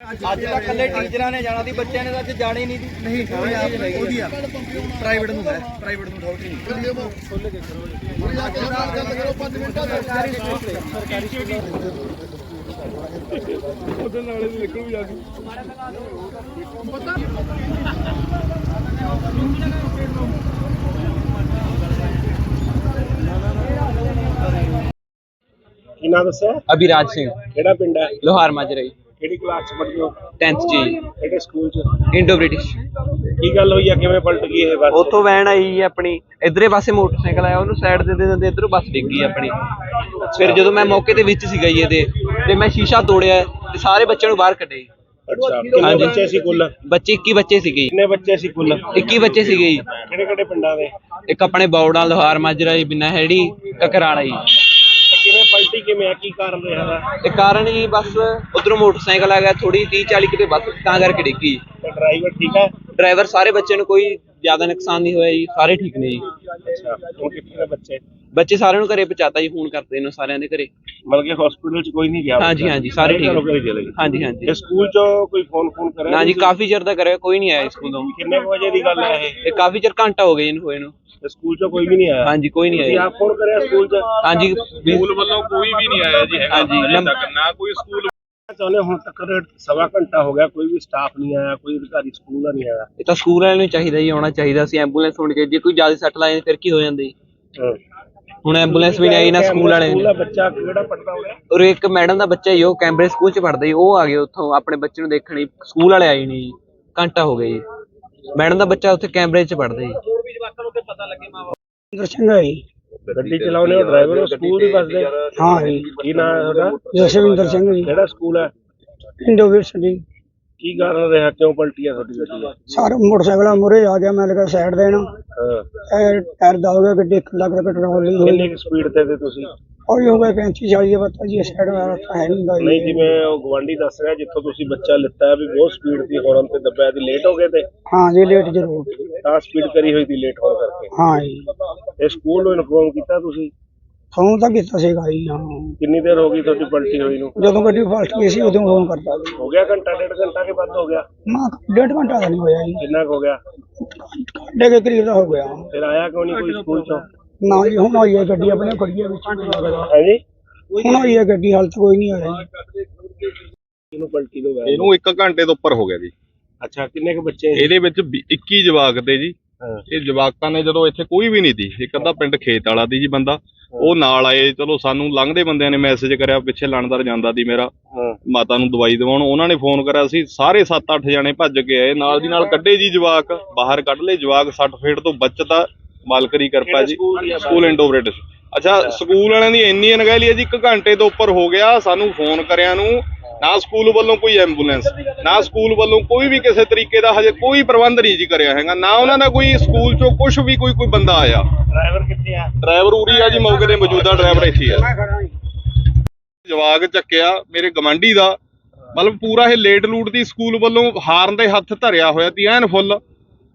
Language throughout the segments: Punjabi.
ਅੱਜ ਤਾਂ ਕੱਲੇ ਟੀਚਰਾਂ ਨੇ ਜਾਣਾ ਸੀ ਬੱਚਿਆਂ ਨੇ ਤਾਂ ਅੱਜ ਜਾਣਾ ਹੀ ਨਹੀਂ ਸੀ। ਨਹੀਂ ਉਹ ਉਹਦੀ ਆ। ਪ੍ਰਾਈਵੇਟ ਨੂੰ ਹੈ ਪ੍ਰਾਈਵੇਟ ਨੂੰ ਥੋੜੀ ਨਹੀਂ ਕੀ ਨਾਮ ਦੱਸਿਆ? ਅਭਿਰਾਜ ਸਿੰਘ। ਕਿਹੜਾ ਪਿੰਡ ਹੈ? ਲੋਹਾਰ ਮਾਜਰਾਈ ਕਿਹੜੀ ਕਲਾਸ ਚ ਪੜ੍ਹਦੇ ਹੋ? 10th ਜੀ ਕਿਹੜੇ ਸਕੂਲ ਚ? ਇੰਡੋ ਬ੍ਰਿਟਿਸ਼ ਕੀ ਗੱਲ ਹੋਈ ਆ? ਕਿਵੇਂ ਪਲਟ ਗਈ ਇਹ ਬੱਸ? ਉੱਥੋਂ ਵੈਨ ਆਈ ਆਪਣੀ ਇਧਰੇ ਪਾਸੇ ਮੋਟਰਸਾਈਕਲ ਆਇਆ ਉਹਨੂੰ ਸਾਈਡ ਦੇ ਦੇ ਦਿੰਦੇ ਇਧਰੋਂ ਬੱਸ ਡਿੱਗ ਗਈ ਆਪਣੀ। ਫਿਰ ਜਦੋਂ ਮੈਂ ਮੌਕੇ ਦੇ ਵਿੱਚ ਸੀਗਾ ਜੀ ਇਹਦੇ ਤੇ ਮੈਂ ਸ਼ੀਸ਼ਾ ਤੋੜਿਆ ਤੇ ਸਾਰੇ ਬੱਚਿਆਂ ਨੂੰ ਬਾਹਰ ਕੱਢਿਆ ਜੀ। ਅੱਛਾ ਕਿੰਨੇ ਹਾਂਜੀ। ਬੱਚੇ ਸੀ ਕੁੱਲ? ਬੱਚੇ 21 ਬੱਚੇ ਸੀਗੇ ਜੀ। ਕਿੰਨੇ ਬੱਚੇ ਸੀ ਕੁੱਲ? 21 ਬੱਚੇ ਸੀਗੇ ਜੀ। ਕਿਹੜੇ ਕਿਹੜੇ ਪਿੰਡਾਂ ਦੇ? ਇੱਕ ਆਪਣੇ ਬੌੜਾ ਲੋਹਾਰ ਮਾਜਰਾ ਜੀ ਬਿਨਾ ਹੈੜੀ ਕਕਰਾਲਾ ਜੀ। ਪਲਟੀ ਕਿਵੇਂ ਆ? ਕੀ ਕਾਰਨ ਰਿਹਾ ਦਾ ਤੇ ਕਾਰਨ ਜੀ ਬਸ ਉਧਰੋਂ ਮੋਟਰਸਾਈਕਲ ਆ ਗਿਆ ਥੋੜੀ 30 40 ਕਿਤੇ ਬੱਸ ਤਾਂ ਕਰਕੇ ਡਿੱਗੀ। ਤੇ ਡਰਾਈਵਰ ਠੀਕ ਹੈ? ਡਰਾਈਵਰ ਸਾਰੇ ਬੱਚੇ ਨੂੰ ਕੋਈ ਜ਼ਿਆਦਾ ਨੁਕਸਾਨ ਨਹੀਂ ਹੋਇਆ ਜੀ ਸਾਰੇ ਠੀਕ ਨੇ ਜੀ। ਅੱਛਾ ਹੁਣ ਕਿੱਥੇ ਨੇ ਬੱਚੇ? ਬੱਚੇ ਸਾਰਿਆਂ ਨੂੰ ਘਰੇ ਪਹੁੰਚਾਤਾ ਜੀ ਫੋਨ ਕਰਦੇ ਨੇ ਸਾਰਿਆਂ ਦੇ ਘਰੇ। ਮਤਲਬ ਕਿ ਹਸਪੀਟਲ ਚ ਕੋਈ ਨਹੀਂ ਗਿਆ। ਹਾਂਜੀ ਹਾਂਜੀ ਸਾਰੇ ਠੀਕ। ਗਏ। ਹਾਂਜੀ ਹਾਂਜੀ। ਇਹ ਸਕੂਲ ਚੋਂ ਕੋਈ ਫੋਨ ਫੋਨ ਕਰਿਆ ਨਾ ਜੀ ਤੁਸੀਂ? ਕਾਫੀ ਚਿਰ ਦਾ ਕਰਿਆ ਕੋਈ ਨਹੀਂ ਆਇਆ ਸਕੂਲੋਂ ਕਿੰਨੇ ਕੁ ਵਜੇ ਦੀ ਗੱਲ ਹੈ ਇਹ? ਇਹ ਕਾਫੀ ਚਿਰ ਘੰਟਾ ਹੋ ਗਿਆ ਇਹਨੂੰ ਹੋਏ ਨੂੰ। ਸਕੂਲ ਚੋਂ ਕੋਈ ਵੀ ਨਹੀਂ ਆਇਆ? ਹਾਂਜੀ ਕੋਈ ਨਹੀਂ ਤੁਸੀਂ ਆਇਆ। ਆਪ ਫੋਨ ਕਰਿਆ ਸਕੂਲ ਚ? ਹਾਂਜੀ ਸਕੂਲ ਵੱਲੋਂ ਕੋਈ ਵੀ ਨਹੀਂ ਆਇਆ ਜੀ ਹੈਗਾ ਹਾਂਜੀ, ਅਜੇ ਨੰਬ- ਤੱਕ ਨਾ ਕੋਈ ਸਕੂਲ ਚਾਹੁੰਦੇ ਹੁਣ ਤੱਕ ਸਵਾ ਘੰਟਾ ਹੋ ਗਿਆ ਕੋਈ ਵੀ ਸਟਾਫ ਨਹੀਂ ਆਇਆ ਕੋਈ ਅਧਿਕਾਰੀ ਸਕੂਲ ਦਾ ਨਹੀਂ ਆਇਆ। ਇਹ ਤਾਂ ਸਕੂਲ ਵਾਲਿਆਂ ਨੂੰ ਚਾਹੀਦਾ ਜੀ ਆਉਣਾ ਚਾਹੀਦਾ ਸੀ ਐਂਬੂਲੈਂਸ ਹੋਣੀ ਚਾਹੀਦੀ ਜੇ ਕੋਈ ਜ਼ਿਆਦਾ ਸੱਟ ਲਾਏ ਫਿਰ ਕੀ ਹੋ ਜਾਂਦੀ ਹਾਂ। ਹੁਣ ਐਂਬੂਲੈਂਸ ਵੀ ਨਹੀਂ ਆਈ ਨਾ ਸਕੂਲ ਵਾਲੇ ਸਕੂਲ ਨੇ ਦਾ ਬੱਚਾ ਕਿਹੜਾ ਪੜਦਾ ਹੋਇਆ? ਔਰ ਇੱਕ ਮੈਡਮ ਦਾ ਬੱਚਾ ਹੀ ਉਹ ਕੈਂਬਰੇ ਸਕੂਲ ਚ ਪੜਦਾ ਜੀ ਉਹ ਆ ਗਏ ਉੱਥੋਂ ਆਪਣੇ ਬੱਚੇ ਨੂੰ ਦੇਖਣ ਲਈ ਸਕੂਲ ਵਾਲੇ ਆਏ ਨਹੀਂ ਜੀ ਘੰਟਾ ਹੋ ਗਿਆ ਜੀ। ਮੈਡਮ ਦਾ ਬੱਚਾ ਉੱਥੇ ਕੈਂਬਰੇ ਚ ਪੜਦਾ ਜੀ ਦਰਸ਼ਨ ਹੈ ਜੀ। ਗੱਡੀ ਚਲਾਉਣੇ ਉਹ ਡਰਾਈਵਰ ਉਹ ਸਕੂਲ ਦੀ ਬੱਸ ਦੇ ਹਾਂ ਜੀ। ਕੀ ਨਾਮ ਹੈ ਤੁਹਾਡਾ ਜਸਵਿੰਦਰ ਸਿੰਘ ਜੀ। ਕਿਹੜਾ ਸਕੂਲ ਹੈ? ਜੀ ਕੀ ਕਾਰਨ ਰਿਹਾ? ਕਿਉਂ ਪਲਟੀ ਆ ਤੁਹਾਡੀ ਗੱਡੀ ਸਾਰੇ ਮੋਟਰਸਾਈਕਲਾਂ ਮੁਰੇ ਆ ਗਿਆ ਮੈਂ ਲਗਾ ਸਾਈਡ ਦੇਣ। ਹਾਂ। ਇਹ ਟਾਇਰ ਦਬ ਗਿਆ ਗੱਡੀ ਇੱਕ ਲੱਖ ਦਾ ਪੈਟਰੋਲ ਨਹੀਂ ਹੋਈ। ਕਿੰਨੀ ਸਪੀਡ ਤੇ ਤੇ ਤੁਸੀਂ? ਉਹ ਹੀ ਹੋ ਗਿਆ 35 40 ਦਾ ਪਤਾ ਜੀ ਸਾਈਡ ਵਾਲਾ ਤਾਂ ਹੈ ਨਹੀਂ ਗਾ ਨਹੀਂ ਜਿਵੇਂ ਉਹ ਗਵਾਂਢੀ ਦੱਸ ਰਿਹਾ ਜਿੱਥੋਂ ਤੁਸੀਂ ਬੱਚਾ ਲਿੱਤਾ ਹੈ ਵੀ ਬਹੁਤ ਸਪੀਡ ਦੀ ਹੋਰਨ ਤੇ ਦੱਬਿਆ ਦੀ ਲੇਟ ਹੋ ਗਏ ਤੇ? ਹਾਂ ਜੀ ਲੇਟ ਜ਼ਰੂਰ। ਤਾਂ ਸਪੀਡ ਕਰੀ ਹੋਈ ਦੀ ਲੇਟ ਹੋਣ ਕਰਕੇ। ਹਾਂ ਜੀ। ਇਹ ਸਕੂਲ ਨੂੰ ਇਨਫੋਰਮ ਕੀਤਾ ਤੁਸੀਂ? ਫੋਨ ਤਾਂ ਕੀਤਾ ਸੀਗਾ ਜੀ ਹਾਂ। ਕਿੰਨੀ ਦੇਰ ਹੋ ਗਈ ਤੁਹਾਡੀ ਪਲਟੀ ਹੋਈ ਨੂੰ? ਜਦੋਂ ਗੱਡੀ ਫਸਟ ਗਈ ਸੀ ਉਦੋਂ ਫੋਨ ਕਰਤਾ ਹੋ ਗਿਆ ਘੰਟਾ ਡੇਢ ਘੰਟਾ ਕੇ ਵੱਧ ਹੋ ਗਿਆ? ਨਾ ਡੇਢ ਘੰਟਾ ਦਾ ਨਹੀਂ ਹੋਇਆ ਜੀ। ਕਿੰਨਾ ਕੁ ਹੋ ਗਿਆ? ਘੰਟੇ ਦੇ ਕਰੀਬ ਦਾ ਹੋ ਗਿਆ। ਫਿਰ ਆਇਆ ਕਿਉਂ ਨਹੀਂ ਕੋਈ ਸਕੂਲ ਚੋਂ? ਨਾ ਜੀ ਹੁਣ ਆਈ ਹੈ ਗੱਡੀ ਆਪਣੇ ਖੜੀਏ ਵਿੱਚ। ਹੈ ਜੀ? ਹੁਣ ਆਈ ਹੈ ਗੱਡੀ ਹਾਲ ਤੱਕ ਕੋਈ ਨਹੀਂ ਆਇਆ ਜੀ। ਇਹਨੂੰ ਪਲਟੀ ਤੋਂ ਇਹਨੂੰ 1 ਘੰਟੇ ਤੋਂ ਉੱਪਰ ਹੋ ਗਿਆ ਜੀ। ਅੱਛਾ ਕਿੰਨੇ ਕੁ ਬੱਚੇ? ਇਹਦੇ ਵਿੱਚ ਵੀ 21 ਜਵਾਕ ਤੇ ਜੀ। ਇਹ ਜਵਾਕਾਂ ਨੇ ਜਦੋਂ ਇੱਥੇ ਕੋਈ ਵੀ ਨਹੀਂ ਸੀ ਇੱਕ ਅੱਧਾ ਪਿੰਡ ਖੇਤ ਵਾਲਾ ਦੀ ਜੀ ਬੰਦਾ ਉਹ ਨਾਲ ਆਏ ਚਲੋ ਸਾਨੂੰ ਲੰਘਦੇ ਬੰਦਿਆਂ ਨੇ ਮੈਸੇਜ ਕਰਿਆ ਪਿੱਛੇ ਲਾਣਦਾਰ ਜਾਂਦਾ ਦੀ ਮੇਰਾ ਮਾਤਾ ਨੂੰ ਦਵਾਈ ਦਿਵਾਉਣ ਉਹਨਾਂ ਨੇ ਫੋਨ ਕਰਿਆ ਸੀ ਸਾਰੇ 7-8 ਜਣੇ ਭੱਜ ਕੇ ਆਏ ਨਾਲ ਦੀ ਨਾਲ ਕੱਢੇ ਜੀ ਜਵਾਕ ਬਾਹਰ ਕੱਢ ਲਏ ਜਵਾਕ 60 ਫੀਟ ਤੋਂ ਬਚਤਾ ਮਾਲਕਰੀ ਕਿਰਪਾ ਜੀ ਸਕੂਲ ਦੀ ਆ? School Indo British. ਅੱਛਾ ਸਕੂਲ ਵਾਲਿਆਂ ਦੀ ਇੰਨੀ ਅਣਗਹਿਲੀ ਹੈ ਜੀ 1 ਘੰਟੇ ਤੋਂ ਉੱਪਰ ਹੋ ਗਿਆ ਸਾਨੂੰ ਫੋਨ ਕਰਿਆ ਨੂੰ ਨਾ ਸਕੂਲ ਵੱਲੋਂ ਕੋਈ ਐਂਬੂਲੈਂਸ ਨਾ ਸਕੂਲ ਵੱਲੋਂ ਕੋਈ ਵੀ ਕਿਸੇ ਤਰੀਕੇ ਦਾ ਹਜੇ ਕੋਈ ਪ੍ਰਬੰਧ ਨਹੀਂ ਜੀ ਕਰਿਆ ਹੈਗਾ ਨਾ ਉਹਨਾਂ ਦਾ ਕੋਈ ਸਕੂਲ ਚੋਂ ਕੁਝ ਵੀ ਕੋਈ ਕੋਈ ਬੰਦਾ ਆਇਆ। ਡਰਾਈਵਰ ਕਿੱਥੇ ਆ? ਡਰਾਈਵਰ ਉਰੀ ਆ ਜੀ ਮੌਕੇ ਤੇ ਮੌਜੂਦਾ ਡਰਾਈਵਰ ਇੱਥੇ ਆ। ਜਵਾਕ ਚੱਕਿਆ ਮੇਰੇ ਗਵਾਂਢੀ ਦਾ। ਮਤਲਬ ਪੂਰਾ ਇਹ ਲੇਟ ਲੂਟ ਦੀ ਸਕੂਲ ਵੱਲੋਂ ਹਾਰਨ ਦੇ ਹੱਥ ਧਰਿਆ ਹੋਇਆ ਤੀ ਐਨ ਫੁੱਲ।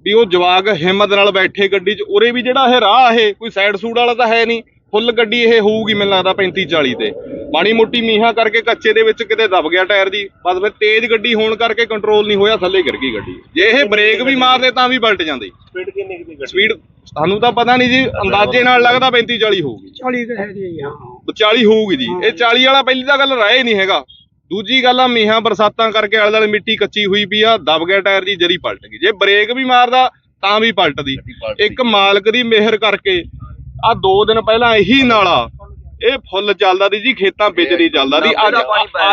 ਵੀ ਉਹ ਜਵਾਕ ਹਿੰਮਤ ਨਾਲ ਬੈਠੇ ਗੱਡੀ 'ਚ ਉਰੇ ਵੀ ਜਿਹੜਾ ਇਹ ਰਾਹ ਇਹ ਕੋਈ ਸਾਈਡ ਸੂਡ ਵਾਲਾ ਤਾਂ ਹੈ ਨਹੀਂ। ਫੁੱਲ ਗੱਡੀ ਇਹ ਹੋਊਗੀ ਮੈਨੂੰ ਲੱਗਦਾ 35 40 ਤੇ। ਮਾੜੀ ਮੋਟੀ ਮੀਂਹਾਂ ਕਰਕੇ ਕੱਚੇ ਦੇ ਵਿੱਚ ਕਿਤੇ ਦਬ ਗਿਆ ਟਾਇਰ ਜੀ ਬਸ ਫਿਰ ਤੇਜ਼ ਗੱਡੀ ਹੋਣ ਕਰਕੇ ਕੰਟਰੋਲ ਨਹੀਂ ਹੋਇਆ ਥੱਲੇ ਗਿਰ ਗਈ ਗੱਡੀ। ਜੇ ਇਹ ਬ੍ਰੇਕ ਵੀ ਮਾਰਦੇ ਤਾਂ ਵੀ ਪਲਟ ਜਾਂਦੀ। ਸਪੀਡ ਕਿੰਨੀ ਕੁ ਦੀ ਗੱਡੀ? ਸਪੀਡ ਸਾਨੂੰ ਤਾਂ ਪਤਾ ਨਹੀਂ ਜੀ ਅੰਦਾਜ਼ੇ ਨਾਲ ਲੱਗਦਾ 35 40 ਹੋਊਗੀ। 40 ਕੁ ਹੈ ਜੀ ਹਾਂ 40 ਹੋਊਗੀ ਜੀ। ਇਹ 40 ਵਾਲਾ ਪਹਿਲੀ ਤਾਂ ਗੱਲ ਰਾਏ ਨਹੀਂ ਹੈਗਾ। ਦੂਜੀ ਗੱਲ ਆ ਮੀਂਹਾਂ ਬਰਸਾਤਾਂ ਕਰਕੇ ਆਲੇ ਦੁਆਲੇ ਮਿੱਟੀ ਕੱਚੀ ਹੋਈ ਪਈ ਆ ਦਬ ਗਿਆ ਟਾਇਰ ਜੀ ਜਰੀ ਪਲਟ ਗਈ। ਜੇ ਬ੍ਰੇਕ ਵੀ ਮਾਰਦਾ ਤਾਂ ਵੀ ਪਲਟਦੀ। ਇੱਕ ਮਾਲਕ ਦੀ ਮਿਹਰ ਕਰਕੇ ਆ ਦੋ ਦਿਨ ਪਹਿਲਾਂ ਇਹੀ ਨਾਲਾ ਇਹ ਫੁੱਲ ਚੱਲਦਾ ਦੀ ਜੀ ਖੇਤਾਂ ਬਿਜਲੀ ਚੱਲਦਾ ਦੀ ਅੱਜ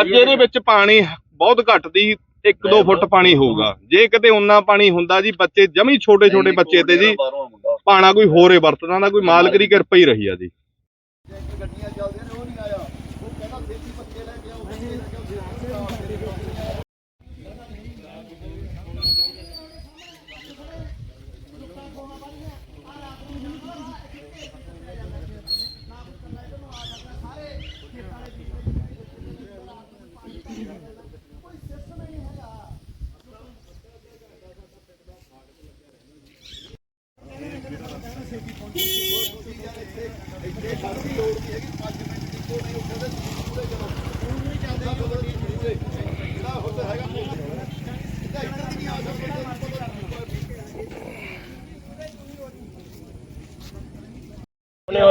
ਅੱਜ ਇਹਦੇ ਵਿੱਚ ਪਾਣੀ ਬਹੁਤ ਘੱਟ ਦੀ 1-2 ਫੁੱਟ ਪਾਣੀ ਹੋਊਗਾ। ਜੇ ਕਿਤੇ ਉਨਾ ਪਾਣੀ ਹੁੰਦਾ ਜੀ ਬੱਚੇ ਜਮੀ ਛੋਟੇ ਛੋਟੇ ਬੱਚੇ ਤੇ ਜੀ ਪਾਣਾ ਕੋਈ ਹੋਰੇ ਵਰਤਦਾ ਦਾ ਕੋਈ ਮਾਲਕ ਦੀ ਕਿਰਪਾ ਹੀ ਰਹੀ ਆ ਜੀ।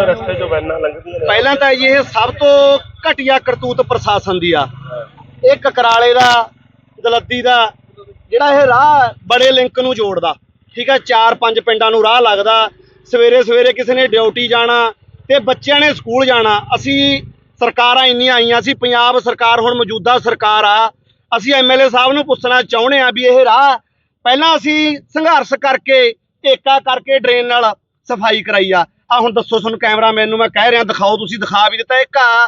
ਰਸਤੇ ਪਹਿਲਾਂ ਤਾਂ ਇਹ ਸਭ ਤੋਂ ਘਟੀਆ ਕਰਤੂਤ ਪ੍ਰਸ਼ਾਸਨ ਦੀ ਆ। ਇਹ ਕਕਰਾਲੇ ਦਾ, ਦਲੱਦੀ ਦਾ, ਜਿਹੜਾ ਇਹ ਰਾਹ ਬੜੇ ਲਿੰਕ ਨੂੰ ਜੋੜਦਾ। ਠੀਕ ਹੈ ਚਾਰ ਪੰਜ ਪਿੰਡਾਂ ਨੂੰ ਰਾਹ ਲੱਗਦਾ। ਸਵੇਰੇ ਸਵੇਰੇ ਕਿਸੇ ਨੇ ਡਿਊਟੀ ਜਾਣਾ ਤੇ ਬੱਚਿਆਂ ਨੇ ਸਕੂਲ ਜਾਣਾ। ਅਸੀਂ ਸਰਕਾਰਾਂ ਇੰਨੀਆਂ ਆਈਆਂ ਸੀ, ਪੰਜਾਬ ਸਰਕਾਰ ਹੁਣ ਮੌਜੂਦਾ ਸਰਕਾਰ ਆ। ਅਸੀਂ ਐਮਐਲਏ ਸਾਹਿਬ ਨੂੰ ਪੁੱਛਣਾ ਚਾਹੁੰਦੇ ਆ ਵੀ ਇਹ ਰਾਹ ਪਹਿਲਾਂ ਅਸੀਂ ਸੰਘਰਸ਼ ਕਰਕੇ ਏਕਾ ਕਰਕੇ ਡਰੇਨ ਨਾਲ ਸਫ਼ਾਈ ਕਰਾਈ ਆ। ਆ ਹੁਣ ਦੱਸੋ ਤੁਹਾਨੂੰ ਕੈਮਰਾਮੈਨ ਨੂੰ ਮੈਂ ਕਹਿ ਰਿਹਾ, ਦਿਖਾਓ, ਤੁਸੀਂ ਦਿਖਾ ਵੀ ਦਿੱਤਾ ਇੱਕ ਆ।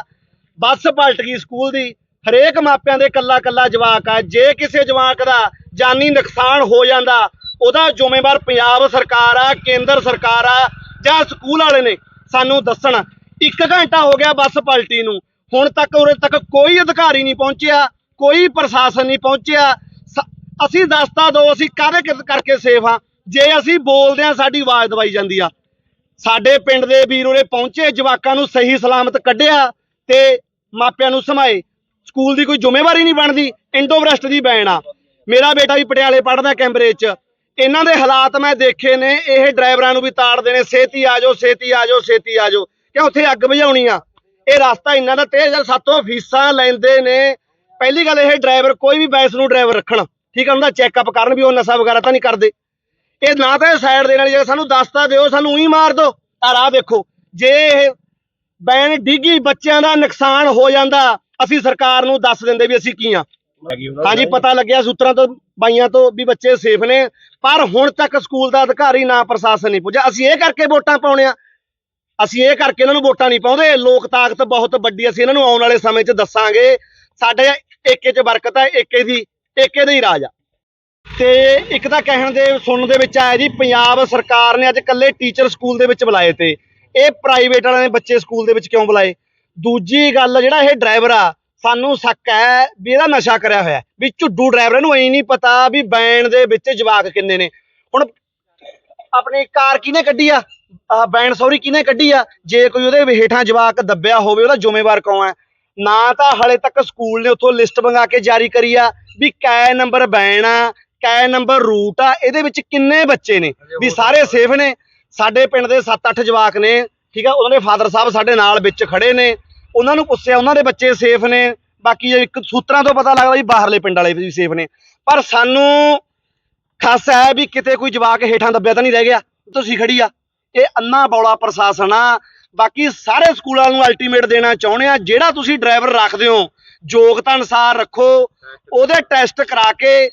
ਬੱਸ ਪਲਟ ਗਈ ਸਕੂਲ ਦੀ। ਹਰੇਕ ਮਾਪਿਆਂ ਦੇ ਕੱਲਾ ਕੱਲਾ ਜਵਾਕ ਆ। ਜੇ ਕਿਸੇ ਜਵਾਕ ਦਾ ਜਾਨੀ ਨੁਕਸਾਨ ਹੋ ਜਾਂਦਾ ਉਹਦਾ ਜ਼ਿੰਮੇਵਾਰ ਪੰਜਾਬ ਸਰਕਾਰ ਆ, ਕੇਂਦਰ ਸਰਕਾਰ ਆ, ਜਾਂ ਸਕੂਲ ਵਾਲੇ ਨੇ ਸਾਨੂੰ ਦੱਸਣ। ਇੱਕ ਘੰਟਾ ਹੋ ਗਿਆ ਬੱਸ ਪਲਟੀ ਨੂੰ। ਹੁਣ ਤੱਕ ਉਰੇ ਤੱਕ ਕੋਈ ਅਧਿਕਾਰੀ ਨਹੀਂ ਪਹੁੰਚਿਆ, ਕੋਈ ਪ੍ਰਸ਼ਾਸਨ ਨਹੀਂ ਪਹੁੰਚਿਆ। ਅਸੀਂ ਦੱਸਤਾ ਦੋ, ਅਸੀਂ ਕਾਹਦੇ ਕਰਕੇ ਸੇਫ ਆ? ਜੇ ਅਸੀਂ ਬੋਲਦੇ ਆ, ਸਾਡੀ ਆਵਾਜ਼ ਦਵਾਈ ਜਾਂਦੀ ਆ। ਸਾਡੇ ਪਿੰਡ ਦੇ ਵੀਰ ਉਰੇ ਪਹੁੰਚੇ, ਜਵਾਕਾਂ ਨੂੰ ਸਹੀ ਸਲਾਮਤ ਕੱਢਿਆ ਤੇ ਮਾਪਿਆਂ ਨੂੰ ਸਮਾਏ। ਸਕੂਲ ਦੀ ਕੋਈ ਜ਼ਿੰਮੇਵਾਰੀ ਨਹੀਂ ਬਣਦੀ ਇੰਡੋਵਰੈਸਟ ਦੀ ਬੈਨ ਆ। ਮੇਰਾ ਬੇਟਾ ਵੀ ਪਟਿਆਲੇ ਪੜਦਾ ਕੈਂਬਰੇਜ ਚ। ਇਹਨਾਂ ਦੇ ਹਾਲਾਤ ਮੈਂ ਦੇਖੇ ਨੇ, ਇਹ ਡਰਾਈਵਰਾਂ ਨੂੰ ਵੀ ਤਾੜਦੇ ਨੇ ਛੇਤੀ ਆ ਜਾਓ ਛੇਤੀ ਆ ਜਾਓ ਛੇਤੀ ਆ ਜਾਓ। ਕਿ ਉੱਥੇ ਅੱਗ ਬੁਝਾਉਣੀ ਆ? ਇਹ ਰਸਤਾ ਇਹਨਾਂ ਦਾ ਤੇਜ਼ ਆ, ਸਾਤੋਂ ਫੀਸਾਂ ਲੈਂਦੇ ਨੇ। ਪਹਿਲੀ ਗੱਲ ਇਹ ਡਰਾਈਵਰ ਕੋਈ ਵੀ ਬੈਸ ਨੂੰ ਡਰਾਈਵਰ ਰੱਖਣ। ਠੀਕ ਆ ਉਹਦਾ ਚੈੱਕਅਪ ਕਰਨ ਵੀ ਉਹ ਨਸ਼ਾ ਵਗੈਰਾ ਤਾਂ ਨਹੀਂ ਕਰਦੇ। ਇਹ ਨਾ ਤਾਂ ਸਾਈਡ ਦੇ ਨਾਲ ਜੇ ਸਾਨੂੰ ਦੱਸਤਾ ਦਿਓ, ਸਾਨੂੰ ਉਹੀ ਮਾਰ ਦਿਓ। ਆ ਰਾਹ ਦੇਖੋ, ਜੇ ਇਹ ਬੈਨ ਡਿੱਗੀ, ਬੱਚਿਆਂ ਦਾ ਨੁਕਸਾਨ ਹੋ ਜਾਂਦਾ, ਅਸੀਂ ਸਰਕਾਰ ਨੂੰ ਦੱਸ ਦਿੰਦੇ ਵੀ ਅਸੀਂ ਕੀ ਆ। ਹਾਂਜੀ। ਪਤਾ ਲੱਗਿਆ ਸੂਤਰਾਂ ਤੋਂ ਬਾਈਆਂ ਤੋਂ ਵੀ ਬੱਚੇ ਸੇਫ ਨੇ ਪਰ ਹੁਣ ਤੱਕ ਸਕੂਲ ਦਾ ਅਧਿਕਾਰੀ ਨਾ ਪ੍ਰਸ਼ਾਸਨ ਨਹੀਂ ਪੁੱਜਾ ਅਸੀਂ ਇਹ ਕਰਕੇ ਵੋਟਾਂ ਪਾਉਣੇ ਆ। ਅਸੀਂ ਇਹ ਕਰਕੇ ਇਹਨਾਂ ਨੂੰ ਵੋਟਾਂ ਨਹੀਂ ਪਾਉਂਦੇ। ਲੋਕ ਤਾਕਤ ਬਹੁਤ ਵੱਡੀ ਅਸੀਂ ਇਹਨਾਂ ਨੂੰ ਆਉਣ ਵਾਲੇ ਸਮੇਂ 'ਚ ਦੱਸਾਂਗੇ। ਸਾਡੇ ਏਕੇ 'ਚ ਬਰਕਤ ਹੈ ਏਕੇ ਦੀ ਏਕੇ ਦਾ ਹੀ ਰਾਜ ਆ। ਤੇ ਇੱਕ ਤਾਂ ਕਹਿਣ ਦੇ ਸੁਣਨ ਦੇ ਵਿੱਚ ਆਇਆ ਜੀ ਪੰਜਾਬ ਸਰਕਾਰ ਨੇ ਅੱਜ ਕੱਲੇ ਟੀਚਰ ਸਕੂਲ ਦੇ ਵਿੱਚ ਬੁਲਾਏ ਤੇ। ਇਹ ਪ੍ਰਾਈਵੇਟ ਵਾਲਿਆਂ ਨੇ ਬੱਚੇ ਸਕੂਲ ਦੇ ਵਿੱਚ ਕਿਉਂ ਬੁਲਾਏ? ਦੂਜੀ ਗੱਲ ਜਿਹੜਾ ਇਹ ਡਰਾਈਵਰ ਆ ਸਾਨੂੰ ਸ਼ੱਕ ਹੈ ਵੀ ਇਹਦਾ ਨਸ਼ਾ ਕਰਿਆ ਹੋਇਆ। ਵੀ ਝੁੱਡੂ ਡਰਾਈਵਰ ਨੂੰ ਐ ਨਹੀਂ ਪਤਾ ਵੀ ਬੈਨ ਦੇ ਵਿੱਚ ਜਵਾਕ ਕਿੰਨੇ ਨੇ। ਹੁਣ ਆਪਣੀ ਕਾਰ ਕਿਹਨੇ ਕੱਢੀ ਆ? ਬੈਨ ਸੌਰੀ ਕਿਹਨੇ ਕੱਢੀ ਆ? ਜੇ ਕੋਈ ਉਹਦੇ ਹੇਠਾਂ ਜਵਾਕ ਦੱਬਿਆ ਹੋਵੇ ਉਹਦਾ ਜ਼ਿੰਮੇਵਾਰ ਕੌਣ ਹੈ? ਨਾ ਤਾਂ ਹਲੇ ਤੱਕ ਸਕੂਲ ਨੇ ਉੱਥੋਂ ਲਿਸਟ ਮੰਗਾ ਕੇ ਜਾਰੀ ਕਰੀ ਆ ਵੀ ਕੈ ਨੰਬਰ ਬੈਨ ਆ ਕੈ ਨੰਬਰ ਰੂਟ ਆ ਇਹਦੇ ਵਿੱਚ ਕਿੰਨੇ ਬੱਚੇ ਨੇ? ਵੀ ਸਾਰੇ ਸੇਫ ਨੇ। ਸਾਡੇ ਪਿੰਡ ਦੇ 7-8 ਜਵਾਕ ਨੇ ਠੀਕ ਆ? ਉਹਨਾਂ ਦੇ ਫਾਦਰ ਸਾਹਿਬ ਸਾਡੇ ਨਾਲ ਵਿੱਚ ਖੜੇ ਨੇ। ਉਹਨਾਂ ਨੂੰ ਪੁੱਛਿਆ, ਉਹਨਾਂ ਦੇ ਬੱਚੇ ਸੇਫ ਨੇ, ਬਾਕੀ ਇੱਕ ਸੂਤਰਾਂ ਤੋਂ ਪਤਾ ਲੱਗਦਾ ਵੀ ਬਾਹਰਲੇ ਪਿੰਡ ਵਾਲੇ ਵੀ ਸੇਫ ਨੇ। ਪਰ ਸਾਨੂੰ ਖਾਸ ਹੈ ਵੀ ਕਿਤੇ ਕੋਈ ਜਵਾਕ ਹੇਠਾਂ ਦੱਬਿਆ ਤਾਂ ਨਹੀਂ ਰਹਿ ਗਿਆ, ਤੁਸੀਂ ਖੜੀ ਆ। ਇਹ ਅੰਨਾ ਬੌਲਾ ਪ੍ਰਸ਼ਾਸਨ ਆ। ਬਾਕੀ ਸਾਰੇ ਸਕੂਲਾਂ ਨੂੰ ਅਲਟੀਮੇਟ ਦੇਣਾ ਚਾਹੁੰਦੇ ਆ, ਜਿਹੜਾ ਤੁਸੀਂ ਡਰਾਈਵਰ ਰੱਖਦੇ ਹੋ ਯੋਗਤਾ ਅਨੁਸਾਰ ਰੱਖੋ। ਉਹਦੇ ਟੈਸਟ ਕਰਾ ਕੇ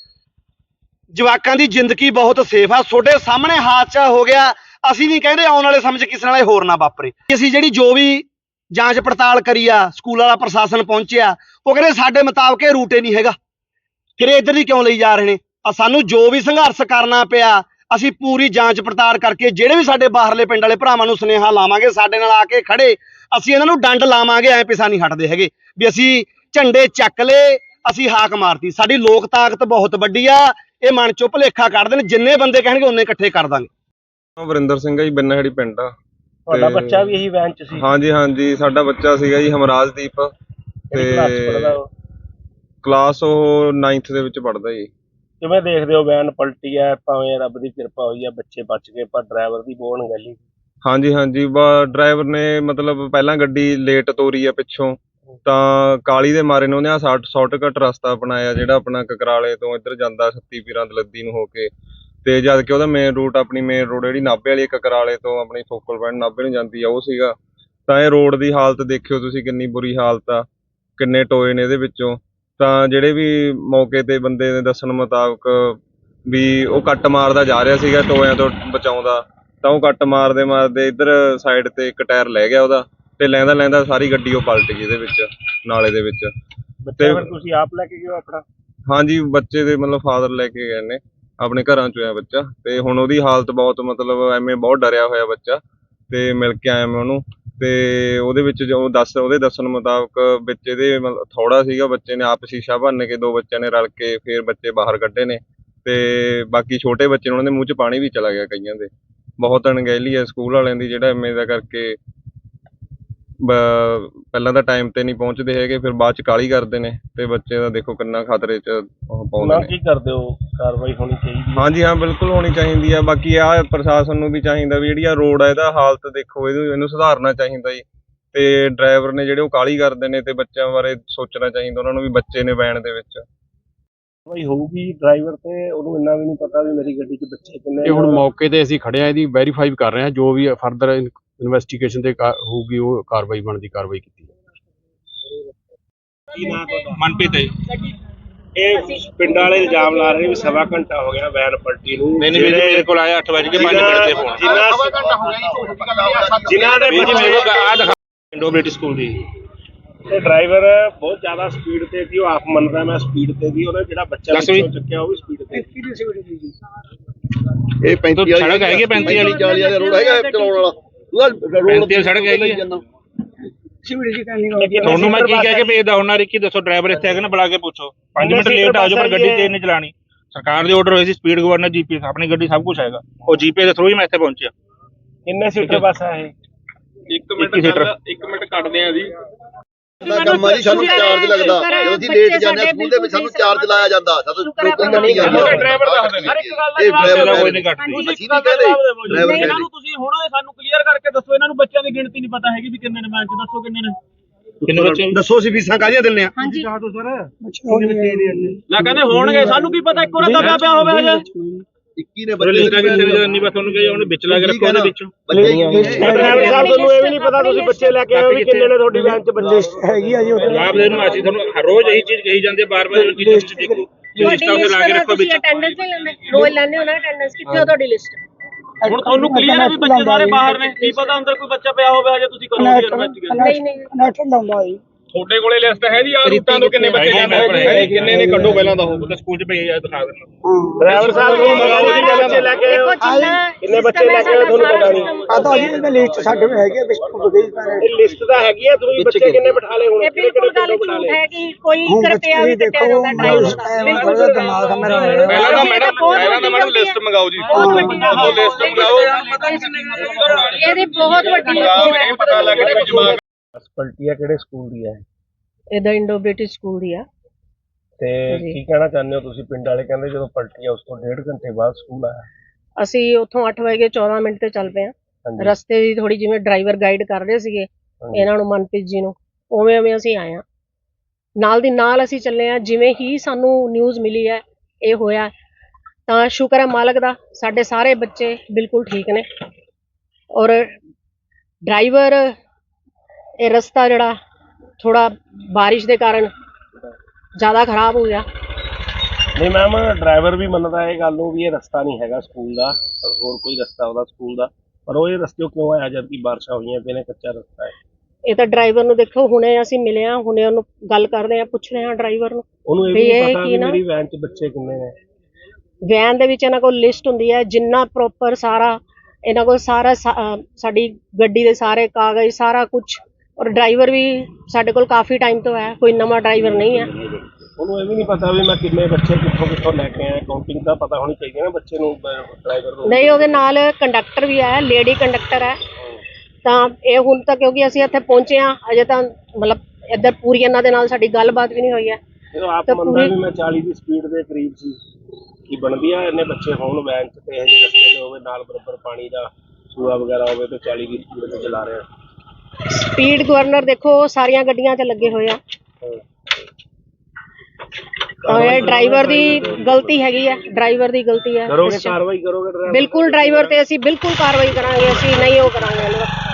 ਜਵਾਕਾਂ ਦੀ ਜ਼ਿੰਦਗੀ ਬਹੁਤ ਸੇਫ ਆ। ਤੁਹਾਡੇ ਸਾਹਮਣੇ ਹਾਦਸਾ ਹੋ ਗਿਆ, ਅਸੀਂ ਨਹੀਂ ਕਹਿੰਦੇ ਆਉਣ ਵਾਲੇ ਸਮੇਂ 'ਚ ਕਿਸੇ ਨਾਲ ਹੋਰ ਨਾ ਵਾਪਰੇ। ਅਸੀਂ ਜਿਹੜੀ ਜੋ ਵੀ ਜਾਂਚ ਪੜਤਾਲ ਕਰੀ ਆ, ਸਕੂਲ ਵਾਲਾ ਪ੍ਰਸ਼ਾਸਨ ਪਹੁੰਚਿਆ। ਉਹ ਕਹਿੰਦੇ ਸਾਡੇ ਮੁਤਾਬਕ ਇਹ ਰੂਟੇ ਹੀ ਨਹੀਂ ਹੈਗਾ। ਫਿਰ ਇੱਧਰ ਦੀ ਕਿਉਂ ਲਈ ਜਾ ਰਹੇ ਨੇ? ਆ ਸਾਨੂੰ ਜੋ ਵੀ ਸੰਘਰਸ਼ ਕਰਨਾ ਪਿਆ, ਅਸੀਂ ਪੂਰੀ ਜਾਂਚ ਪੜਤਾਲ ਕਰਕੇ ਜਿਹੜੇ ਵੀ ਸਾਡੇ ਬਾਹਰਲੇ ਪਿੰਡ ਵਾਲੇ ਭਰਾਵਾਂ ਨੂੰ ਸੁਨੇਹਾ ਲਾਵਾਂਗੇ, ਸਾਡੇ ਨਾਲ ਆ ਕੇ ਖੜੇ, ਅਸੀਂ ਇਹਨਾਂ ਨੂੰ ਡੰਡ ਲਾਵਾਂਗੇ, ਐ ਪਿਸਾ ਨਹੀਂ ਹਟਦੇ ਹੈਗੇ। ਵੀ ਅਸੀਂ ਝੰਡੇ ਚੱਕ ਲਏ, ਅਸੀਂ ਹਾਕ ਮਾਰਤੀ। ਸਾਡੀ ਲੋਕ ਤਾਕਤ ਬਹੁਤ ਵੱਡੀ ਆ, ਇਹ ਮਨ ਚੁੱਪ ਭੁਲੇਖਾ ਕੱਢਦੇ ਨੇ ਜਿੰਨੇ ਬੰਦੇ ਕਹਿਣਗੇ, ਉਹਨੇ ਇਕੱਠੇ ਕਰ ਦਾਂਗੇ। ਵਰਿੰਦਰ ਸਿੰਘ ਆ ਜੀ, ਬਿੰਨਾਹੜੀ ਪਿੰਡ ਆ। ਤੁਹਾਡਾ ਬੱਚਾ ਵੀ ਇਹੀ ਵੈਨ 'ਚ ਸੀ? ਹਾਂਜੀ ਹਾਂਜੀ ਸਾਡਾ ਬੱਚਾ ਸੀਗਾ ਜੀ ਹਮਰਾਜਦੀਪ ਕਿਹੜੀ ਕਲਾਸ 'ਚ ਪੜ੍ਹਦਾ ਉਹ? ਕਲਾਸ ਉਹ 9th ਦੇ ਵਿੱਚ ਪੜਦਾ ਜੀ। ਕਿਵੇਂ ਦੇਖਦੇ ਹੋ ਵੈਨ ਪਲਟੀ ਹੈ? ਭਾਵੇਂ ਰੱਬ ਦੀ ਕਿਰਪਾ ਹੋਈ ਹੈ ਬੱਚੇ ਬਚ ਗਏ ਪਰ ਡਰਾਈਵਰ ਦੀ ਬੋਣ ਗੈਲੀ ਹਾਂਜੀ ਹਾਂਜੀ ਬਾ ਡਰਾਈਵਰ ਨੇ ਮਤਲਬ ਪਹਿਲਾਂ ਗੱਡੀ ਲੇਟ ਤੋਰੀ ਆ ਪਿੱਛੋਂ ਤਾਂ ਕਾਲੀ ਦੇ ਮਾਰੇ ਨੇ ਉਹਨੇ ਆ ਸ਼ਾਰਟਕਟ ਰਸਤਾ ਅਪਣਾਇਆ ਜਿਹੜਾ ਆਪਣਾ ਕਕਰਾਲੇ ਤੋਂ ਇੱਧਰ ਜਾਂਦਾ ਸੱਤੀ ਪੀਰਾਂ ਦਲੱਦੀ ਨੂੰ ਹੋ ਕੇ। ਤੇ ਜਦ ਕਿ ਉਹਦਾ ਮੇਨ ਰੂਟ ਆਪਣੀ ਮੇਨ ਰੋਡ ਜਿਹੜੀ ਨਾਭੇ ਵਾਲੀ ਕਕਰਾਲੇ ਤੋਂ ਆਪਣੀ ਫੋਕਲ ਪੁਆਇੰਟ ਨਾਭੇ ਨੂੰ ਜਾਂਦੀ ਆ ਉਹ ਸੀਗਾ। ਤਾਂ ਇਹ ਰੋਡ ਦੀ ਹਾਲਤ ਦੇਖਿਓ ਤੁਸੀਂ ਕਿੰਨੀ ਬੁਰੀ ਹਾਲਤ ਆ ਕਿੰਨੇ ਟੋਏ ਨੇ ਇਹਦੇ ਵਿੱਚੋਂ। ਤਾਂ ਜਿਹੜੇ ਵੀ ਮੌਕੇ ਤੇ ਬੰਦੇ ਦੇ ਦੱਸਣ ਮੁਤਾਬਕ ਵੀ ਉਹ ਕੱਟ ਮਾਰਦਾ ਜਾ ਰਿਹਾ ਸੀਗਾ ਟੋਇਆਂ ਤੋਂ ਬਚਾਉਂਦਾ ਤਾਂ ਉਹ ਕੱਟ ਮਾਰਦੇ ਮਾਰਦੇ ਇੱਧਰ ਸਾਈਡ ਤੇ ਇੱਕ ਟਾਇਰ ਲੈ ਗਿਆ ਉਹਦਾ ਤੇ ਲੈਂਦਾ ਲੈਂਦਾ ਸਾਰੀ ਗੱਡੀ ਉਹ ਪਲਟ ਗਈ ਇਹਦੇ ਵਿੱਚ ਨਾਲੇ ਦੇ ਵਿੱਚ। ਬੱਚਾ ਫਿਰ ਤੁਸੀਂ ਆਪ ਲੈ ਕੇ ਗਏ ਹੋ ਆਪਣਾ? ਹਾਂਜੀ ਬੱਚੇ ਦੇ ਮਤਲਬ ਫਾਦਰ ਲੈ ਕੇ ਗਏ ਨੇ। ਆਪਣੇ ਘਰਾਂ ਚੋਂ ਆ ਬੱਚਾ। ਤੇ ਹੁਣ ਉਹਦੀ ਹਾਲਤ ਬਹੁਤ ਮਤਲਬ ਐਵੇਂ ਬਹੁਤ ਡਰਿਆ ਹੋਇਆ ਬੱਚਾ। ਤੇ ਮਿਲ ਕੇ ਆਇਆ ਮੈਂ ਉਹਨੂੰ। ਤੇ ਉਹਦੇ ਵਿੱਚ ਜੋ ਦੱਸ, ਉਹਦੇ ਦੱਸਣ ਮੁਤਾਬਕ ਵਿੱਚ ਇਹਦੇ ਥੋੜਾ ਸੀਗਾ, ਬੱਚੇ ਨੇ ਆਪ ਸ਼ੀਸ਼ਾ ਭੰਨ ਕੇ ਦੋ ਬੱਚਿਆਂ ਨੇ ਰਲ ਕੇ ਫਿਰ ਬੱਚੇ ਬਾਹਰ ਕੱਢੇ ਨੇ। ਤੇ ਬਾਕੀ ਛੋਟੇ ਬੱਚੇ ਨੇ, ਉਹਨਾਂ ਦੇ ਮੂੰਹ 'ਚ ਪਾਣੀ ਵੀ ਚਲਾ ਗਿਆ ਕਈਆਂ ਦੇ। ਬਹੁਤ ਅਣਗਹਿਲੀ ਹੈ, ਸਕੂਲ ਵਾਲਿਆਂ ਦੀ ਜਿਹੜਾ ਐਵੇਂ ਦਾ ਕਰਕੇ ਪਹਿਲਾਂ ਤਾਂ ਟਾਈਮ ਤੇ ਨਹੀਂ ਪਹੁੰਚਦੇ ਹੈਗੇ ਫਿਰ ਬਾਅਦ ਚ ਕਾਲੀ ਕਰਦੇ ਨੇ ਤੇ ਬੱਚੇ ਦਾ ਦੇਖੋ ਕਿੰਨਾ ਖਤਰੇ ਚ ਉਹ ਪਾਉਂਦੇ ਨਾ ਨੇ। ਕੀ ਕਰਦੇ ਹੋ? ਕਾਰਵਾਈ ਹੋਣੀ ਚਾਹੀਦੀ ਹੈ। ਹਾਂਜੀ ਹਾਂ ਬਿਲਕੁਲ ਹੋਣੀ ਚਾਹੀਦੀ ਆ। ਬਾਕੀ ਆ ਪ੍ਰਸ਼ਾਸਨ ਨੂੰ ਵੀ ਚਾਹੀਦਾ ਵੀ ਜਿਹੜੀ ਆ ਰੋਡ ਆ ਇਹਦਾ ਹਾਲਤ ਦੇਖੋ ਇਹਨੂੰ ਇਹਨੂੰ ਸੁਧਾਰਨਾ ਚਾਹੀਦਾ ਜੀ। ਤੇ ਡਰਾਈਵਰ ਨੇ ਜਿਹੜੇ ਉਹ ਕਾਲੀ ਕਰਦੇ ਨੇ ਤੇ ਬੱਚਿਆਂ ਬਾਰੇ ਸੋਚਣਾ ਚਾਹੀਦਾ ਉਹਨਾਂ ਨੂੰ ਵੀ ਬੱਚੇ ਨੇ ਵੈਨ ਦੇ ਵਿੱਚ। ਕਾਰਵਾਈ ਹੋਊਗੀ ਡਰਾਈਵਰ ਤੇ ਉਹਨੂੰ ਇੰਨਾ ਵੀ ਨਹੀਂ ਪਤਾ ਵੀ ਮੇਰੀ ਗੱਡੀ 'ਚ ਬੱਚੇ ਕਿੰਨੇ ਇਹ ਹੁਣ। ਮੌਕੇ ਤੇ ਅਸੀਂ ਖੜੇ ਆ ਇਹਦੀ ਵੈਰੀਫਾਈ ਕਰ ਰਹੇ ਹਾਂ ਜੋ ਵੀ ਫਰਦਰ ਇਨਵੈਸਟੀਗੇਸ਼ਨ ਤੇ ਕਾ- ਹੋਊਗੀ ਉਹ ਕਾਰਵਾਈ ਬਣਦੀ ਕਾਰਵਾਈ ਕੀਤੀ ਜਾਊਗੀ। ਮਨਪ੍ਰੀਤ ਇਹ ਪਿੰਡ ਵਾਲੇ ਇਲਜ਼ਾਮ ਲਾ ਰਹੇ ਨੇ ਵੀ ਸਵਾ ਘੰਟਾ ਹੋ ਗਿਆ ਵੈਨ ਪਲਟੀ ਨੂੰ। ਨਹੀਂ ਨਹੀਂ ਮੇਰੇ ਕੋਲ ਆਇਆ 8 ਵਜੇ 5 ਮਿੰਟ ਤੇ ਫੋਨ ਜਿਨ੍ਹਾਂ ਜਿਨ੍ਹਾਂ ਦੇ ਮੇਰੇ ਕੋਲ ਆ ਦਿਖਾ ਇੰਡੋਬਿਲਿਟੀ ਸਕੂਲ ਦੀ। ਤੇ ਡਰਾਈਵਰ ਬਹੁਤ ਜ਼ਿਆਦਾ ਸਪੀਡ ਤੇ ਸੀ ਉਹ ਆਪ ਮੰਨਦਾ ਮੈਂ ਸਪੀਡ ਤੇ ਸੀ ਉਹਨੇ ਜਿਹੜਾ ਬੱਚਾ ਵਿੱਚੋਂ ਚੱਕਿਆ ਉਹ ਵੀ ਸਪੀਡ ਤੇ ਇਹ 35 ਵਾਲੀ ਸੜਕ ਹੈਗੀ 35 ਵਾਲੀ? 40 ਵਾਲਾ ਰੋਡ ਹੈਗਾ ਚਲਾਉਣ ਵਾਲਾ। ਉਹਦਾ ਰੋਡ ਤੇ ਸੜਕ ਹੈਗੀ ਤੁਹਾਨੂੰ ਮੈਂ ਕੀ ਕਹਿ ਕੇ ਭੇਜਦਾ ਹੁੰਨਾ ਰਿੱਕੀ ਦੱਸੋ ਡਰਾਈਵਰ ਇੱਥੇ ਹੈਗਾ ਨਾ ਬੁਲਾ ਕੇ ਪੁੱਛੋ। 5 ਮਿੰਟ ਲੇਟ ਆ ਜਾਓ ਪਰ ਗੱਡੀ ਤੇਜ਼ ਨਹੀਂ ਚਲਾਣੀ ਸਰਕਾਰ ਦੇ ਆਰਡਰ ਹੋਏ ਸੀ ਸਪੀਡ ਗਵਰਨਰ ਜੀਪੀਐਸ ਆਪਣੀ ਗੱਡੀ ਸਭ ਕੁਝ ਹੈਗਾ। ਉਹ ਜੀਪੀਐਸ ਦੇ ਥਰੂ ਹੀ ਮੈਂ ਇੱਥੇ ਪਹੁੰਚਿਆ। ਕਿੰਨੇ ਸੀਟਰ ਬੱਸ ਹੈ ਇਹ। ਇੱਕ ਮਿੰਟ ਇੱਕੀ ਸੀਟਰ। ਗੱਲ ਇੱਕ ਮਿੰਟ ਕੱਟਦੇ ਆ ਜੀ। ਦਾ ਕੰਮ ਆ ਜੀ ਸਾਨੂੰ ਚਾਰਜ ਲੱਗਦਾ। ਜਦੋਂ ਅਸੀਂ ਲੇਟ ਜਾਂਦੇ ਆ ਸਕੂਲ ਦੇ ਵਿੱਚ ਸਾਨੂੰ ਚਾਰਜ ਲਾਇਆ ਜਾਂਦਾ ਸਾਨੂੰ ਰੋਕਣ ਨਹੀਂ ਜਾਂਦਾ ਡਰਾਈਵਰ ਦੱਸਦੇ ਨੇ ਇਹ ਚਲੋ ਡਰਾਈਵਰ ਕੋਈ ਨਹੀਂ ਕੱਟਦੀ ਅਸੀਂ ਨਹੀਂ ਕਹਿੰਦੇ ਡਰਾਈਵਰ ਕਹਿੰਦੇ ਤੁਸੀਂ ਹੁਣ ਸਾਨੂੰ ਕਲੀਅਰ ਕਰਕੇ ਦੱਸੋ ਇਹਨਾਂ ਨੂੰ ਬੱਚਿਆਂ ਦੀ ਗਿਣਤੀ ਨਹੀਂ ਪਤਾ ਹੈਗੀ ਵੀ ਕਿੰਨੇ ਨੇ ਮੈਚ ਦੱਸੋ ਕਿੰਨੇ ਨੇ। ਕਿੰਨੇ ਬੱਚੇ ਦੱਸੋ ਅਸੀਂ ਫੀਸਾਂ ਕਾਹਦੀਆਂ ਦਿੰਨੇ ਆ? ਨਾ ਕਹਿੰਦੇ ਹੋਣਗੇ ਸਾਨੂੰ ਕੀ ਪਤਾ ਇੱਕੋ ਨਾ ਦਬਿਆ ਪਿਆ ਹੋਵੇ ਹਜੇ। 21 ਨੇ ਉਹ ਬੱਚੇ ਲਿਸਟਾਂ ਕਿੱਥੇ ਨੇ ਨਹੀਂ ਬਸ ਤੁਹਾਨੂੰ ਕਹੇ ਉਹਨੇ ਵਿੱਚ ਲਾ ਕੇ ਰੱਖੋ ਉਹਦੇ ਵਿੱਚ। ਬੱਚੇ ਹੀ ਨਹੀਂ ਡਰਾਈਵਰ ਸਾਹਿਬ ਤੁਹਾਨੂੰ ਇਹ ਵੀ ਨਹੀਂ ਪਤਾ ਤੁਸੀਂ ਬੱਚੇ ਲੈ ਕੇ ਆਏ ਹੋ ਵੀ ਕਿੰਨੇ ਨੇ ਤੁਹਾਡੀ ਵੈਨ 'ਚ ਬੱਚੇ ਜਵਾਬ ਦੇ ਨੂੰ ਅਸੀਂ ਤੁਹਾਨੂੰ ਹਰ ਰੋਜ਼ ਇਹੀ ਚੀਜ਼ ਕਹੀ ਜਾਂਦੇ ਬਾਰ-ਬਾਰ ਇਹਨੂੰ ਚੀਜ਼ ਤੁਸੀਂ ਦੇਖੋ। ਜੋ ਲਿਸਟਾਂ ਤੇ ਲਾ ਕੇ ਰੱਖੋ ਵਿੱਚ। ਅਟੈਂਡੈਂਸ ਨਹੀਂ ਲੈਂਦੇ ਰੋਜ਼ ਲੈਂਦੇ ਹੋ ਨਾ ਅਟੈਂਡੈਂਸ ਕਿੱਥੇ ਹੋ। ਤੁਹਾਡੀ ਲਿਸਟ ਹੁਣ ਤੁਹਾਨੂੰ ਕਲੀਅਰ ਹੈ ਵੀ ਬੱਚੇ ਸਾਰੇ ਬਾਹਰ ਨੇ ਕੀ ਪਤਾ ਅੰਦਰ ਕੋਈ ਬੱਚਾ ਪਿਆ ਹੋਵੇ ਹਜੇ ਤੁਸੀਂ ਕਰੋਗੇ ਇਨਵੈਸਟੀਗੇਸ਼ਨ ਨਹੀਂ ਨਹੀਂ। ਤੁਹਾਡੇ ਕੋਲੇ ਲਿਸਟ ਹੈ ਜੀ ਆ ਰੂਟਾਂ ਤੋਂ ਕਿੰਨੇ ਬੱਚੇ ਜਾਂਦੇ ਹੈ ਕਿੰਨੇ ਨੇ? ਕੱਢੋ ਪਹਿਲਾਂ ਦਾ ਉਹ ਸਕੂਲ 'ਚ ਭੇਜਿਆ ਦਿਖਾ ਦੇਣਾ ਡਰਾਈਵਰ ਸਾਹਿਬ ਨੂੰ ਮਗਾਓ ਜੀ ਬੱਚੇ ਲੈ ਕੇ ਹੋ ਕਿੰਨੇ ਬੱਚੇ ਲੈ ਕੇ ਤੁਹਾਨੂੰ ਪਤਾ ਨਹੀਂ। ਆ ਤਾਂ ਜੀ ਇਹਦੇ ਲਿਸਟ ਸਾਡੇ ਕੋਲ ਹੈਗੀ ਇਹ ਲਿਸਟ ਤਾਂ ਹੈਗੀ ਆ ਤੁਸੀਂ ਬੱਚੇ ਕਿੰਨੇ ਬਿਠਾ ਲਏ ਹੁਣ? ਇਹ ਬਿਲਕੁਲ ਗੱਲ ਝੂਠ ਹੈ ਕਿ ਕੋਈ ਰੁਪਿਆ ਵੀ ਕੱਟਿਆ ਜਾਂਦਾ ਡਰਾਈਵਰ ਦਾ ਬਿਲਕੁਲ ਪਹਿਲਾਂ ਤਾਂ ਮੈਡਮ ਪਹਿਲਾਂ ਤਾਂ ਮੈਡਮ ਲਿਸਟ ਮੰਗਾਓ ਜੀ। ਉਹ ਲਿਸਟ ਮੰਗਾਓ। ਇਹਦੀ ਬਹੁਤ ਵੱਡੀ ਪਤਾ ਲੱਗ ਰਿਹਾ ਜਵਾਕ ਬੱਸ ਪਲਟੀ ਆ ਕਿਹੜੇ ਸਕੂਲ ਦੀ ਹੈ ਇਹਦਾ ਇੰਡੋ ਬ੍ਰਿਟਿਸ਼ ਸਕੂਲ ਦੀ ਆ। ਤੇ ਜੀ। ਕੀ ਕਹਿਣਾ ਚਾਹੁੰਦੇ ਹੋ ਤੁਸੀਂ? ਪਿੰਡ ਵਾਲੇ ਕਹਿੰਦੇ ਜਦੋਂ ਪਲਟੀ ਆ ਉਸ ਤੋਂ ਡੇਢ ਘੰਟੇ ਬਾਅਦ ਸਕੂਲ ਆਇਆ। ਅਸੀਂ ਉੱਥੋਂ 8 ਵਜੇ 14 ਮਿੰਟ ਤੇ ਚੱਲ ਪਏ ਆ ਹਾਂਜੀ। ਰਸਤੇ ਦੀ ਥੋੜੀ ਜਿਵੇਂ ਡਰਾਈਵਰ ਗਾਈਡ ਕਰ ਰਹੇ ਸੀਗੇ ਹਾਂਜੀ। ਇਹਨਾਂ ਨੂੰ ਮਨਪ੍ਰੀਤ ਜੀ ਨੂੰ। ਉਵੇਂ ਉਵੇਂ ਅਸੀਂ ਆਏ ਆ ਨਾਲ ਦੀ ਨਾਲ ਅਸੀਂ ਚੱਲੇ ਆ ਜਿਵੇਂ ਹੀ ਸਾਨੂੰ ਨਿਊਜ਼ ਮਿਲੀ ਹੈ ਇਹ ਹੋਇਆ। ਤਾਂ ਸ਼ੁਕਰ ਹੈ ਮਾਲਕ ਦਾ ਸਾਡੇ ਸਾਰੇ ਬੱਚੇ ਬਿਲਕੁਲ ਠੀਕ ਨੇ। ਔਰ ਡਰਾਈਵਰ ਇਹ ਰਸਤਾ ਜਿਹੜਾ ਥੋੜਾ ਬਾਰਿਸ਼ ਦੇ ਕਾਰਨ ਜ਼ਿਆਦਾ ਖਰਾਬ ਹੋ ਗਿਆ। ਨਹੀਂ ਮੈਮ ਡਰਾਈਵਰ ਵੀ ਮੰਨਦਾ ਇਹ ਗੱਲ ਨੂੰ ਵੀ ਇਹ ਰਸਤਾ ਨਹੀਂ ਹੈਗਾ ਸਕੂਲ ਦਾ ਹੋਰ ਕੋਈ ਰਸਤਾ ਉਹਦਾ ਸਕੂਲ ਦਾ। ਪਰ ਉਹ ਇਹ ਰਸਤੇ ਕਿਉਂ ਆਇਆ ਜਦ ਕਿ ਬਾਰਿਸ਼ਾਂ ਹੋਈਆਂ ਪਈਆਂ ਨੇ ਕੱਚਾ ਰਸਤਾ ਹੈ। ਇਹ ਤਾਂ ਡਰਾਈਵਰ ਨੂੰ ਦੇਖੋ ਹੁਣੇ ਅਸੀਂ ਮਿਲੇ ਆ ਹੁਣੇ ਉਹਨੂੰ ਗੱਲ ਕਰਦੇ ਆ ਪੁੱਛ ਰਹੇ ਆ ਡਰਾਈਵਰ ਨੂੰ ਉਹਨੂੰ ਇਹ ਵੀ ਨਹੀਂ ਪਤਾ ਵੀ ਮੇਰੀ ਵੈਨ 'ਚ ਬੱਚੇ ਕਿੰਨੇ ਨੇ। ਵੈਨ ਦੇ ਵਿੱਚ ਇਹਨਾਂ ਕੋਲ ਲਿਸਟ ਹੁੰਦੀ ਹੈ ਜਿੰਨਾ ਪ੍ਰੋਪਰ ਸਾਰਾ ਇਹਨਾਂ ਕੋਲ ਸਾਰਾ ਸਾਡੀ ਗੱਡੀ ਦੇ ਸਾਰੇ ਕਾਗਜ਼ ਸਾਰਾ ਕੁਝ ਔਰ ਡਰਾਈਵਰ ਵੀ ਸਾਡੇ ਕੋਲ ਕਾਫੀ ਟਾਈਮ ਤੋਂ ਹੈ ਕੋਈ ਨਵਾਂ ਡਰਾਈਵਰ ਨਹੀਂ ਹੈ। ਉਹਨੂੰ ਇਹ ਵੀ ਨਹੀਂ ਪਤਾ ਵੀ ਮੈਂ ਕਿੰਨੇ ਬੱਚੇ ਕਿੱਥੋਂ ਕਿੱਥੋਂ ਲੈ ਕੇ ਆਇਆ ਕਾਊਂਟਿੰਗ ਦਾ ਪਤਾ ਹੋਣੀ ਚਾਹੀਦੀ ਹੈ ਨਾ ਬੱਚੇ ਨੂੰ ਡਰਾਈਵਰ ਨੂੰ। ਨਹੀਂ ਉਹਦੇ ਨਾਲ ਕੰਡਕਟਰ ਵੀ ਹੈ ਲੇਡੀ ਕੰਡਕਟਰ ਹੈ। ਤਾਂ ਇਹ ਹੁਣ ਤੱਕ ਕਿਉਂਕਿ ਅਸੀਂ ਇੱਥੇ ਪਹੁੰਚੇ ਆ ਅਜੇ ਤਾਂ ਮਤਲਬ ਇੱਧਰ ਪੂਰੀ ਇਹਨਾਂ ਦੇ ਨਾਲ ਸਾਡੀ ਗੱਲਬਾਤ ਵੀ ਨਹੀਂ ਹੋਈ ਹੈ। ਜਦੋਂ ਆਪ ਤਾਂ ਮੰਨਦਾ ਵੀ ਮੈਂ 40 ਦੀ ਸਪੀਡ ਦੇ ਕਰੀਬ ਸੀ ਕੀ ਬਣਦੀ ਆ ਇੰਨੇ ਬੱਚੇ ਹੋਣ ਵੈਨ 'ਚ ਤੇ ਇਹ ਜਿਹੇ ਰਸਤੇ ਤੇ ਹੋਵੇ ਨਾਲ ਬਰਾਬਰ ਪਾਣੀ ਦਾ ਸੂਆ ਵਗੈਰਾ ਹੋਵੇ ਤੇ 40 ਦੀ ਸਪੀਡ ਤੇ ਚਲਾ ਰਿਹਾ। ਸਪੀਡ ਗਵਰਨਰ ਦੇਖੋ ਸਾਰੀਆਂ ਗੱਡੀਆਂ 'ਚ ਲੱਗੇ ਹੋਏ ਆ ਤਾਂ ਇਹ ਡਰਾਈਵਰ ਦੀ ਗਲਤੀ ਹੈਗੀ ਹੈ ਡਰਾਈਵਰ ਦੀ ਗਲਤੀ ਹੈ ਕਰੋਗੇ। ਕਾਰਵਾਈ ਕਰੋਗੇ ਬਿਲਕੁਲ ਡਰਾਈਵਰ ਤੇ ਅਸੀਂ ਬਿਲਕੁਲ ਕਾਰਵਾਈ ਕਰਾਂਗੇ ਅਸੀਂ ਨਹੀਂ ਉਹ ਕਰਾਂਗੇ।